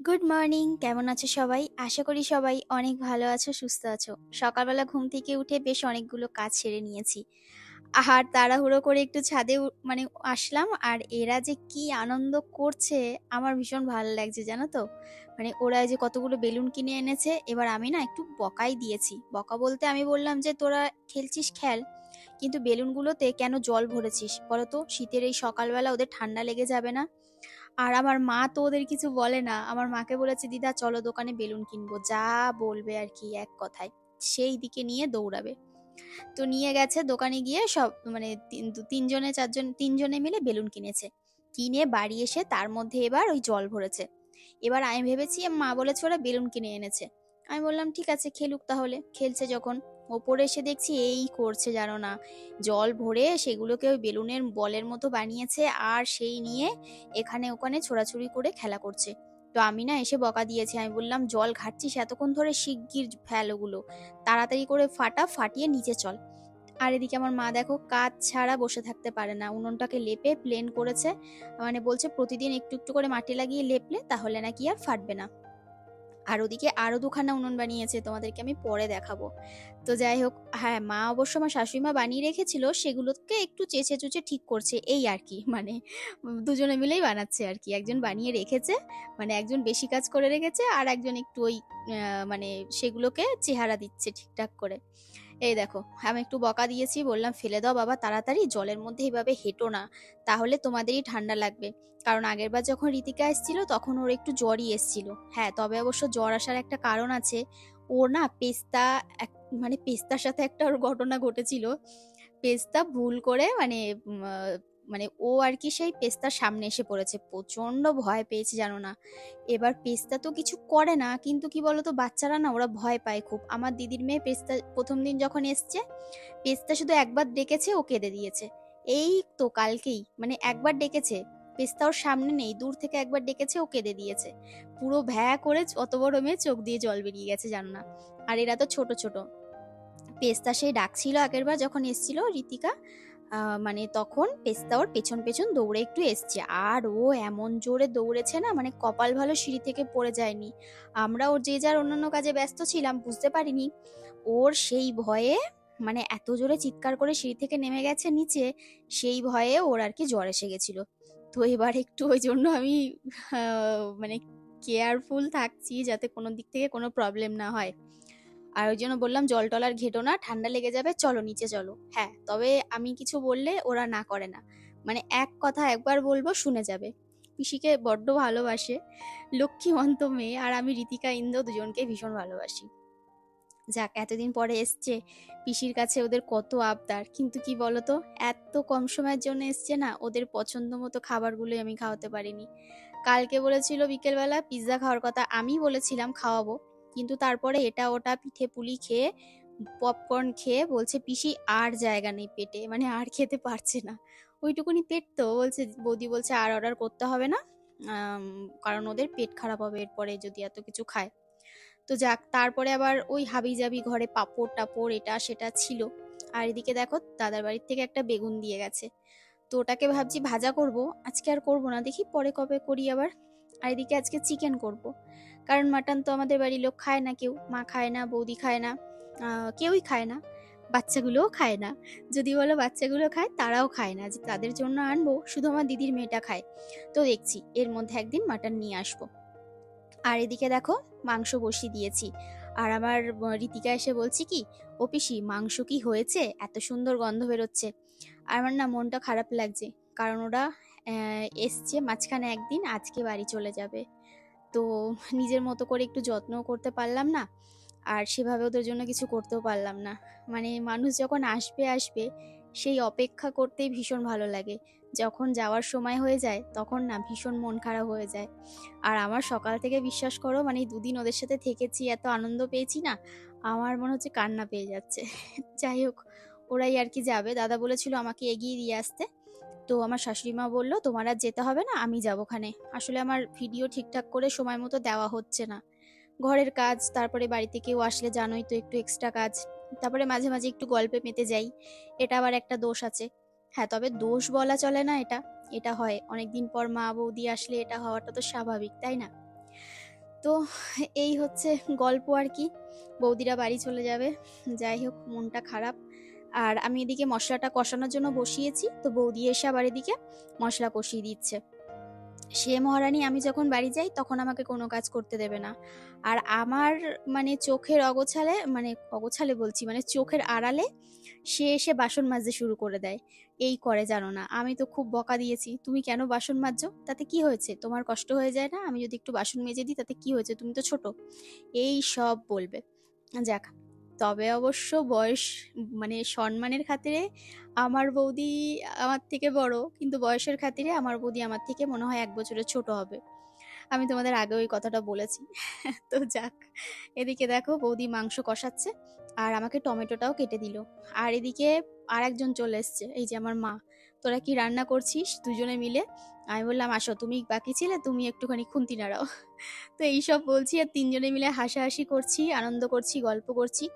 Good morning কেমন আছো সবাই? আশা করি সবাই অনেক ভালো আছো, সুস্থ আছো। সকালবেলা ঘুম থেকে উঠে বেশ অনেকগুলো কাজ সেরে নিয়েছি। আর তাড়াহুড়ো করে একটু ছাদে মানে আসলাম, আর এরা যে কি আনন্দ করছে, আমার ভীষণ ভালো লাগছে, জানো তো? মানে ওরা যে কতগুলো বেলুন কিনে এনেছে, এবার আমি না একটু বকাই দিয়েছি। বকা বলতে আমি বললাম যে, তোরা খেলছিস, খেল, কিন্তু বেলুনগুলোতে কেন জল ভরেছিস? বলতো শীতের এই সকালবেলা ওদের ঠান্ডা লেগে যাবে না? আর আমার মা তো ওদের কিছু বলে না। আমার মাকে বলেছে, দিদা, চলো দোকানে বেলুন কিনবো। যা বলবে আর কি এক কথায়। সেই দিকে নিয়ে দৌড়াবে। তো নিয়ে গেছে দোকানে গিয়ে সব মানে তিনজনে, চারজন, তিনজনে মিলে বেলুন কিনেছে। কিনে বাড়ি এসে তার মধ্যে এবার ওই জল ভরেছে। এবার আমি ভেবেছি, মা বলেছে ওরা বেলুন কিনে এনেছে। আমি বললাম, ঠিক আছে, খেলুক তাহলে। খেলছে যখন। ওপরে এসে দেখছি, এই করছে জানো না। জল ভরে সেগুলোকে ওই বেলুনের বলের মতো বানিয়েছে আর সেই নিয়ে এখানে ওখানে ছোড়াছুড়ি করে খেলা করছে। তো আমি না এসে বকা দিয়েছি। আমি বললাম, জল ঘাটছিস এতক্ষণ ধরে শিগগির ফেল ওগুলো তাড়াতাড়ি করে ফাটা, ফাটিয়ে নিচে চল। আর এদিকে আমার মা দেখো কাজ ছাড়া বসে থাকতে পারে না। উনুনটাকে লেপে প্লেন করেছে। মানে বলছে, প্রতিদিন একটু একটু করে মাটি লাগিয়ে লেপলে তাহলে নাকি আর ফাটবে না। আর ওদিকে আরও দুখানা উনুন বানিয়েছে, তোমাদেরকে আমি পরে দেখাবো। তো যাই হোক হ্যাঁ মা অবশ্য আমার শাশুড়ি মা বানিয়ে রেখেছিল, সেগুলোকে একটু চেঁচে চুচে ঠিক করছে, এই আর কি মানে দুজনে মিলেই বানাচ্ছে আর কি, একজন বানিয়ে রেখেছে মানে একজন বেশি কাজ করে রেখেছে, আর একজন একটু ওই মানে সেগুলোকে চেহারা দিচ্ছে ঠিকঠাক করে। এই দেখো, আমি একটু বকা দিয়েছি, বললাম, ফেলে দাও বাবা, তাড়াতাড়ি, জলের মধ্যে এইভাবে হেঁটো না, তাহলে তোমাদেরই ঠান্ডা লাগবে। কারণ আগেরবার যখন ঋতিকা এসেছিল, তখন ওর একটু জ্বরই এসেছিল। হ্যাঁ তবে অবশ্য জ্বর আসার একটা কারণ আছে ও না পেস্তা মানে পেস্তার সাথে একটা ওর ঘটনা ঘটেছিল। পেস্তা ভুল করে মানে মানে ও আর কি সেই পেস্তার সামনে এসে পড়েছে। প্রচণ্ড ভয় পেয়েছে জানো না। এবার পেস্তা তো কিছু করে না কিন্তু কি বলতো বাচ্চারা না ওরা ভয় পায় খুব। আমার দিদির মেয়ে পেস্তা প্রথম দিন যখন এসছে পেস্তা শুধু একবার ডেকেছে ও কেঁদে দিয়েছে। এই তো কালকেই মানে একবার ডেকেছে পেস্তা ওর সামনে নেই দূর থেকে একবার ডেকেছে ও কেঁদে দিয়েছে। পুরো ভ্যা করে অত বড় মেয়ে চোখ দিয়ে জল বেরিয়ে গেছে জানো না। আর এরা তো ছোট ছোট। পেস্তা সেই ডাকছিল আগেরবার যখন এসছিল আহ, মানে তখন পেস্তা ওর পেছন পেছন দৌড়ে একটু এসছে। আর ও এমন জোরে দৌড়েছে না মানে কপাল ভালো সিঁড়ি থেকে পড়ে যায়নি। আমরা ওর যে যার অন্যান্য কাজে ব্যস্ত ছিলাম, বুঝতে পারিনি। ওর সেই ভয়ে মানে এত জোরে চিৎকার করে সিঁড়ি থেকে নেমে গেছে নিচে, সেই ভয়ে ওর আর কি জ্বর এসে গেছিল। তো এবার একটু ওই জন্য আমি মানে কেয়ারফুল থাকছি যাতে কোনো দিক থেকে কোনো প্রবলেম না হয়। আর ওই জন্য বললাম, জল টল আর ঘেটো না, ঠান্ডা লেগে যাবে, চলো নিচে চলো। হ্যাঁ তবে আমি কিছু বললে ওরা না করে না। মানে এক কথা একবার বলব, শুনে যাবে। পিসিকে বড্ড ভালোবাসে, লক্ষ্মীমন্ত মেয়ে আর আমি রীতিকা ইন্দ্র দুজনকে ভীষণ ভালোবাসি। যাক, এতদিন পরে এসছে, পিসির কাছে ওদের কত আবদার। কিন্তু কি বলতো, এত কম সময়ের জন্য এসছে না, ওদের পছন্দ মতো খাবারগুলোই আমি খাওয়াতে পারিনি। কালকে বলেছিল বিকেলবেলা, পিৎজা খাওয়ার কথা আমি বলেছিলাম, খাওয়াবো। কিন্তু তারপরে এটা ওটা পিঠে পুলি খেয়ে পপকর্ন খেয়ে বলছে, পিসি আর জায়গা নেই পেটে মানে আর খেতে পারছে না। ওইটুকুনি পেট তো বলছে, বৌদি বলছে, আর অর্ডার করতে হবে না কারণ ওদের পেট খারাপ হবে এরপরে যদি এত কিছু খায়। তো যাক, তারপরে আবার ওই হাবি জাবি ঘরে পাপড় টাপড় এটা সেটা ছিল। আর এদিকে দেখো, দাদার বাড়ির থেকে একটা বেগুন দিয়ে গেছে। তো ওটাকে ভাবছি ভাজা করব, আজকে আর করব না, দেখি পরে কবে করি আবার। আর এদিকে আজকে চিকেন করব। কারণ মাটন তো আমাদের বাড়ির লোক খায় না কেউ। মা খায় না, বৌদি খায় না কেউই খায় না। বাচ্চাগুলোও খায় না। যদি বলো বাচ্চাগুলো খায়, তারাও খায় না। যে তাদের জন্য আনব, শুধু আমার দিদির মেয়েটা খায়। তো দেখছি, এর মধ্যে একদিন মাটন নিয়ে আসব। আর এদিকে দেখো, মাংস বসিয়ে দিয়েছি। আর আমার ঋতিকা এসে বলছি কি, ও পিসি, মাংস কি হয়েছে? এত সুন্দর গন্ধ বেরোচ্ছে। আর আমার না মনটা খারাপ লাগছে। কারণ ওরা এসছে মাঝখানে একদিন, আজকে বাড়ি চলে যাবে। তো নিজের মতো করে একটু যত্নও করতে পারলাম না, আর সেভাবে ওদের জন্য কিছু করতেও পারলাম না। মানে মানুষ যখন আসবে আসবে, সেই অপেক্ষা করতেই ভীষণ ভালো লাগে। যখন যাওয়ার সময় হয়ে যায়, তখন না ভীষণ মন খারাপ হয়ে যায়। আর আমার সকাল থেকে বিশ্বাস করো মানে দুদিন ওদের সাথে থেকেছি, এত আনন্দ পেয়েছি না, আমার মনে হচ্ছে কান্না পেয়ে যাচ্ছে। যাই হোক, ওরাই আর কি যাবে। দাদা বলেছিল আমাকে এগিয়ে দিয়ে আসতে। তো আমার শাশুড়ি মা বলল, তোমার আর যেতে হবে না, আমি যাব ওখানে। আসলে আমার ভিডিও ঠিকঠাক করে সময় মতো দেওয়া হচ্ছে না। ঘরের কাজ, তারপরে বাড়িতে কেউ আসলে জানোই তো একটু এক্সট্রা কাজ। তারপরে মাঝে মাঝে একটু গল্পে মেতে যাই, এটা আবার একটা দোষ আছে। হ্যাঁ তবে দোষ বলা চলে না এটা এটা হয়। অনেকদিন পর মা বৌদি আসলে এটা হওয়াটা তো স্বাভাবিক, তাই না? তো এই হচ্ছে গল্প আর কি। বৌদিরা বাড়ি চলে যাবে, যাই হোক, মনটা খারাপ। আর আমি এদিকে মশলাটা কষানোর জন্য বসিয়েছি। তো বৌদি এসে আবার এদিকে মশলা কষিয়ে দিচ্ছে। সে মহারানী, আমি যখন বাড়ি যাই তখন আমাকে কোনো কাজ করতে দেবে না। আর আমার মানে চোখের অগোছালে মানে অগোছালে বলছি মানে চোখের আড়ালে সে এসে বাসন মাজতে শুরু করে দেয়। এই করে জানো না, আমি তো খুব বকা দিয়েছি। তুমি কেন বাসন মাজছো? তাতে কি হয়েছে? তোমার কষ্ট হয়ে যায় না? আমি যদি একটু বাসন মেজে দিই, তাতে কি হয়েছে? তুমি তো ছোট। এই সব বলবে। যাক তবে অবশ্য বয়স মানে সম্মানের খাতিরে আমার বৌদি আমার থেকে বড়, কিন্তু বয়সের খাতিরে আমার বৌদি আমার থেকে মনে হয় এক বছরের ছোট হবে। আমি তোমাদের আগে ওই কথাটা বলেছি। তো যাক, এদিকে দেখো বৌদি মাংস কষাচ্ছে আর আমাকে টমেটোটাও কেটে দিল। আর এদিকে আর একজন চলে এসছে, এই যে আমার মা। তোরা কি রান্না করছিস? দুজনে মিলে। আমি বললাম, আসো, তুমি বাকি ছিলে, তুমি একটুখানি খুন্তি নাড়াও। তো এইসব বলছি আর তিনজনে মিলে হাসাহাসি করছি, আনন্দ করছি, গল্প করছি।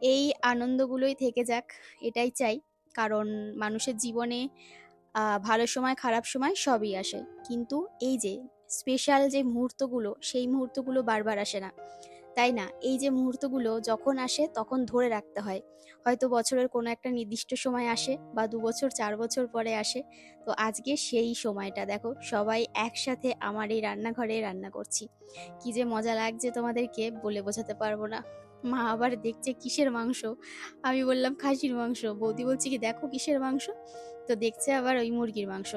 এই আনন্দগুলোই থেকে যাক, এটাই চাই। কারণ মানুষের জীবনে ভালো সময়, খারাপ সময় সবই আসে। কিন্তু এই যে স্পেশাল যে মুহূর্তগুলো, সেই মুহূর্তগুলো বারবার আসে না। তাই না? এই যে মুহূর্তগুলো যখন আসে তখন ধরে রাখতে হয়। হয়তো বছরের কোনো একটা নির্দিষ্ট সময় আসে বা দু বছর, চার বছর পরে আসে। তো আজকে সেই সময়টা, দেখো, সবাই একসাথে আমার এই রান্নাঘরে রান্না করছি। কি যে মজা লাগছে তোমাদেরকে বলে বোঝাতে পারব না। মা আবার দেখছে কিসের মাংস? আমি বললাম, খাসির মাংস। বৌদি বলছে কি, দেখো কিসের মাংস? তো দেখছে আবার ওই মুরগির মাংস।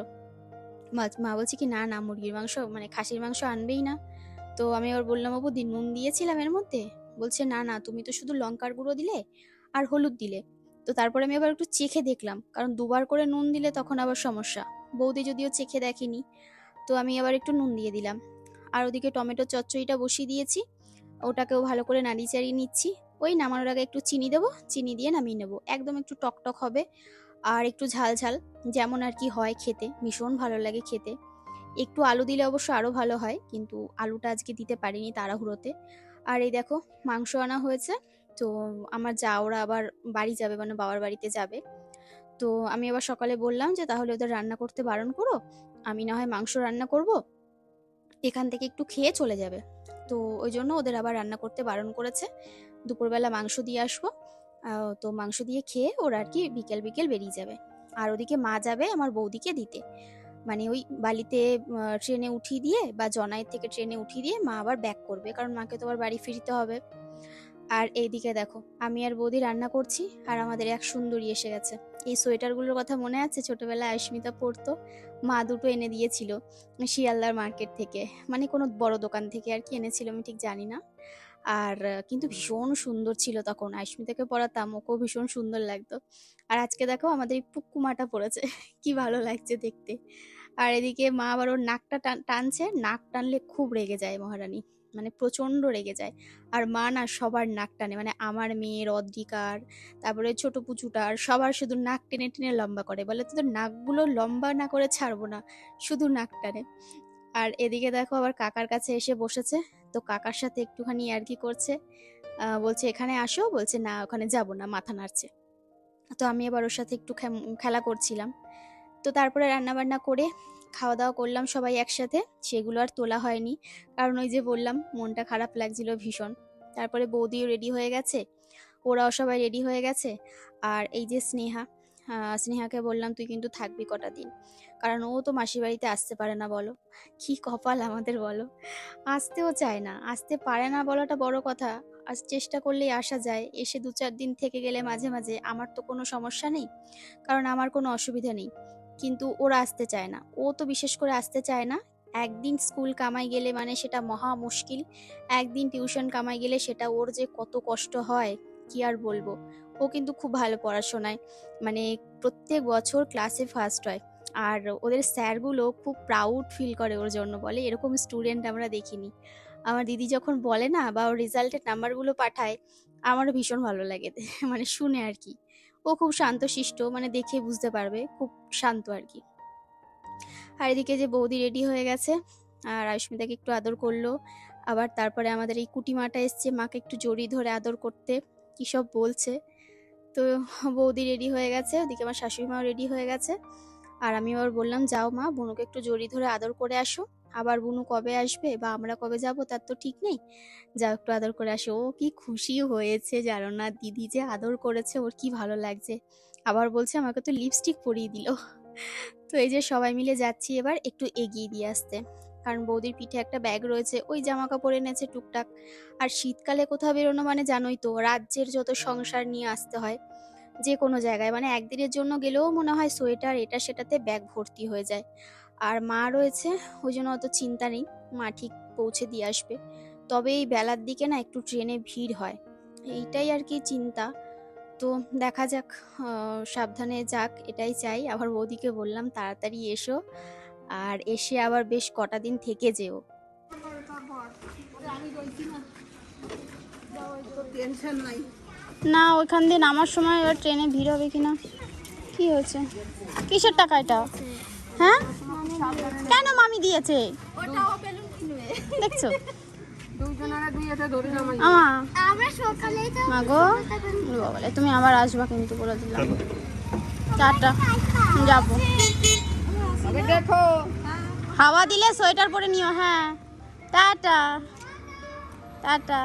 মা- বলছে কি, না না, মুরগির মাংস মানে খাসির মাংস আনবেই না। তো আমি আবার বললাম, বাবু, দিন নুন দিয়েছিলাম এর মধ্যে? বলছে, না না, তুমি তো শুধু লঙ্কার গুঁড়ো দিলে আর হলুদ দিলে। তো তারপরে আমি আবার একটু চেখে দেখলাম, কারণ দুবার করে নুন দিলে তখন আবার সমস্যা। বৌদি যদিও চেখে দেখেনি, তো আমি আবার একটু নুন দিয়ে দিলাম। আর ওদিকে টমেটো চচ্চড়িটা বসিয়ে দিয়েছি, ওটাকেও ভালো করে নাড়িয়ে চাড়িয়ে নিচ্ছি। ওই নামানোর আগে একটু চিনি দেবো, চিনি দিয়ে নামিয়ে নেব। একদম একটু টকটক হবে আর একটু ঝাল ঝাল, যেমন আর কি হয় খেতে, ভীষণ ভালো লাগে খেতে। একটু আলু দিলে অবশ্য আরও ভালো হয়, কিন্তু আলুটা আজকে দিতে পারিনি তাড়াহুড়োতে। আর এই দেখো, মাংস আনা হয়েছে, তো আমার যা, ওরা আবার বাড়ি যাবে মানে বাবার বাড়িতে যাবে। তো আমি আবার সকালে বললাম যে, তাহলে ওদের রান্না করতে বারণ করো, আমি না হয় মাংস রান্না করব, এখান থেকে একটু খেয়ে চলে যাবে। তো ওই জন্য ওদের আবার রান্না করতে বারণ করেছে। দুপুরবেলা মাংস দিয়ে আসব তো মাংস দিয়ে খেয়ে ওরা আর কি বিকেল বিকেল বেরিয়ে যাবে। আর ওদিকে মা যাবে আমার বৌদিকে দিতে। মানে ওই বালিতে ট্রেনে উঠিয়ে দিয়ে বা জনাইয়ের থেকে ট্রেনে উঠিয়ে দিয়ে মা আবার ব্যাক করবে। কারণ মাকে তো আবার বাড়ি ফিরতে হবে। আর এইদিকে দেখো, আমি আর বৌদি রান্না করছি আর আমাদের এক সুন্দরী এসে গেছে। এই সোয়েটারগুলোর কথা মনে আছে? ছোটবেলায় আয়স্মিতা পরতো। মা দুটো এনে দিয়েছিল শিয়ালদার মার্কেট থেকে। মানে কোনো বড় দোকান থেকে আর কি এনেছিল, আমি ঠিক জানি না। আর কিন্তু ভীষণ সুন্দর ছিল তখন। আয়স্মিতাকে পরাতাম ওকেও ভীষণ সুন্দর লাগতো। আর আজকে দেখো আমাদের এই পুক্কুমাটা পড়েছে কি ভালো লাগছে দেখতে। আর এদিকে মা আবার ওর নাকটা টান- টানছে নাক টানলে খুব রেগে যায় মহারানী মানে প্রচণ্ড রেগে যায়। আর মা না সবার নাক টানে মানে আমার মেয়ের অদ্রিকার তারপরে ছোট পুচুটার সবার শুধু নাক টেনে টেনে লম্বা করে। বলে তোদের নাকগুলো লম্বা না করে ছাড়বো না শুধু নাক টানে। আর এদিকে দেখো আবার কাকার কাছে এসে বসেছে তো কাকার সাথে একটুখানি আর কি করছে। বলছে, এখানে আসো। বলছে, না, ওখানে যাব না, মাথা নাড়ছে। তো আমি আবার ওর সাথে একটু খেলা করছিলাম। তো তারপরে রান্না বান্না করে খাওয়া দাওয়া করলাম সবাই একসাথে। সেগুলো আর তোলা হয়নি। কারণ ওই যে বললাম, মনটা খারাপ লাগছিল ভীষণ। তারপরে বৌদিও রেডি হয়ে গেছে। ওরাও সবাই রেডি হয়ে গেছে। আর এই যে স্নেহা স্নেহাকে বললাম, তুই কিন্তু থাকবি কটা দিন? কারণ ও তো মাসির বাড়িতে আসতে পারে না বলো। কি কপাল আমাদের বলো। আসতেও চায় না, আসতে পারে না বলাটা বড় কথা। আজ চেষ্টা করলেই আসা যায়, এসে দু চার দিন থেকে গেলে মাঝে মাঝে আমার তো কোনো সমস্যা নেই, কারণ আমার কোনো অসুবিধা নেই। কিন্তু ওরা আসতে চায় না, ও তো বিশেষ করে আসতে চায় না। একদিন স্কুল কামাই গেলে মানে সেটা মহা মুশকিল, একদিন টিউশন কামাই গেলে সেটা ওর যে কত কষ্ট হয়, কি আর বলব। ও কিন্তু খুব ভালো পড়াশোনায় মানে প্রত্যেক বছর ক্লাসে ফার্স্ট হয়। আর ওদের স্যারগুলো খুব প্রাউড ফিল করে ওর জন্য বলে, এরকম স্টুডেন্ট আমরা দেখিনি। আমার দিদি যখন বলে না বা ওর রেজাল্টের নাম্বারগুলো পাঠায়, আমারও ভীষণ ভালো লাগে। মানে শুনে আর কি। ও খুব শান্তশিষ্ট মানে দেখে বুঝতে পারবে, খুব শান্ত আর কি। আর এদিকে যে বৌদি রেডি হয়ে গেছে, আর আয়ুষ্মিতাকে একটু আদর করল। আবার তারপরে আমাদের এই কুটিমাটা এসছে, মাকে একটু জড়িয়ে ধরে আদর করতে, কী সব বলছে। তো বৌদি রেডি হয়ে গেছে, ওদিকে আমার শাশুড়ি মাও রেডি হয়ে গেছে। আর আমি আবার বললাম, যাও মা, বোনকে একটু জড়িয়ে ধরে আদর করে আসো। আবার বুনু কবে আসবে বা আমরা কবে যাব তার তো ঠিক নেই। যা একটু আদর করে আসে। ও কি খুশি হয়েছে জানো না দিদি যে আদর করেছে, ওর কি ভালো লাগছে। আবার বলছে, আমাকে তো লিপস্টিক পরিয়ে দিল। তো এই যে সবাই মিলে যাচ্ছি এবার একটু এগিয়ে দিয়ে আসতে। কারণ বৌদির পিঠে একটা ব্যাগ রয়েছে, ওই জামা কাপড় এনেছে টুকটাক। আর শীতকালে কোথাও বেরোনো মানে জানোই তো, রাজ্যের যত সংসার নিয়ে আসতে হয়। যে কোনো জায়গায়। মানে একদিনের জন্য গেলেও মনে হয় সোয়েটার এটা সেটাতে ব্যাগ ভর্তি হয়ে যায়। আর মা রয়েছে, ওই জন্য অত চিন্তা নেই। মা ঠিক পৌঁছে দিয়ে আসবে। তবে এই বেলার দিকে না একটু ট্রেনে ভিড় হয়। এইটাই আর কি চিন্তা। তো দেখা যাক সাবধানে যাক, এটাই চাই। আবার বৌদিকে বললাম, তাড়াতাড়ি এসো। আর এসে আবার বেশ কটা দিন থেকে যেও। টেনশন নাই। না, ওইখান দিয়ে নামার সময় এবার ট্রেনে ভিড় হবে কিনা? কি হয়েছে? কিসের টাকা এটা? হ্যাঁ? কেন মামি দিয়েছে? দেখছ? তুমি আবার আসবা কিন্তু বলে দিলাম। চারটা যাব। দেখো হাওয়া দিলে সোয়েটার পরে নিও হ্যাঁ। Ta-ta ta-ta.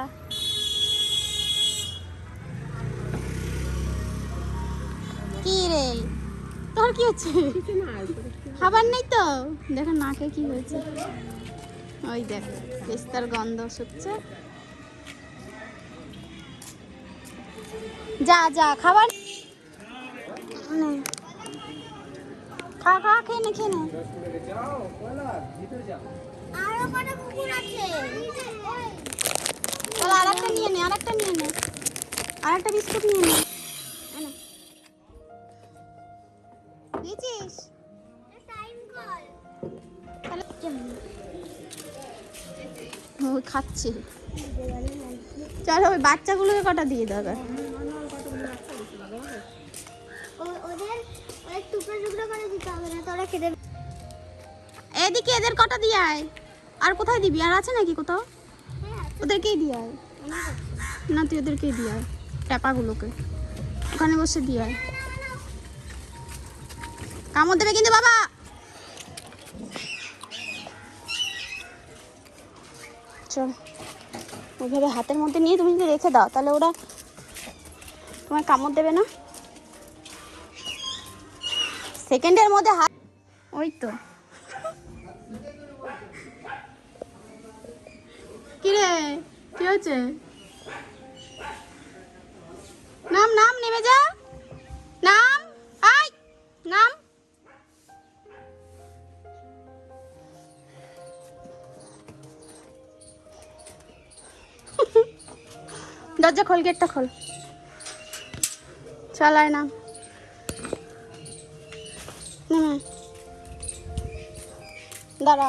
কি রে? তোর কি হচ্ছে? খাবার নেই তো? দেখো নাকে কি হয়েছে। ওই দেখ, পেস্তার গন্ধ শুকছে। যা যা, খাবার। খা খা, খেয়ে নে খেয়ে নে। আরও তাহলে আরেকটা নিয়ে নে, আরেকটা নিয়ে নে। আরেকটা বিস্কুট নিয়ে নে। টাইম কল খাচ্ছে। চলো, ওই বাচ্চাগুলোকে কটা দিয়ে খেতে এদিকে এদের কটা দিয়ে আয়। আর কোথায় দিবি? আর আছে নাকি কোথাও? ওদেরকেই দিয়ে আয়। না, তুই ওদেরকেই দিয়ে আয়। ট্যাপাগুলোকে। ওখানে বসে দিয়ে আয়। কামড় দেবে কিন্তু বাবা। চল, ওইভাবে হাতের মধ্যে নিয়ে তুমি যদি রেখে দাও, তাহলে ওরা তোমার কামড় দেবে না। সেকেন্ডের মধ্যে হাত ওই তো। কিরে, কি হচ্ছে নাম নাম নেমে যা। দরজা খোল গেটটা খোল। চালায় না হুম। দাঁড়া।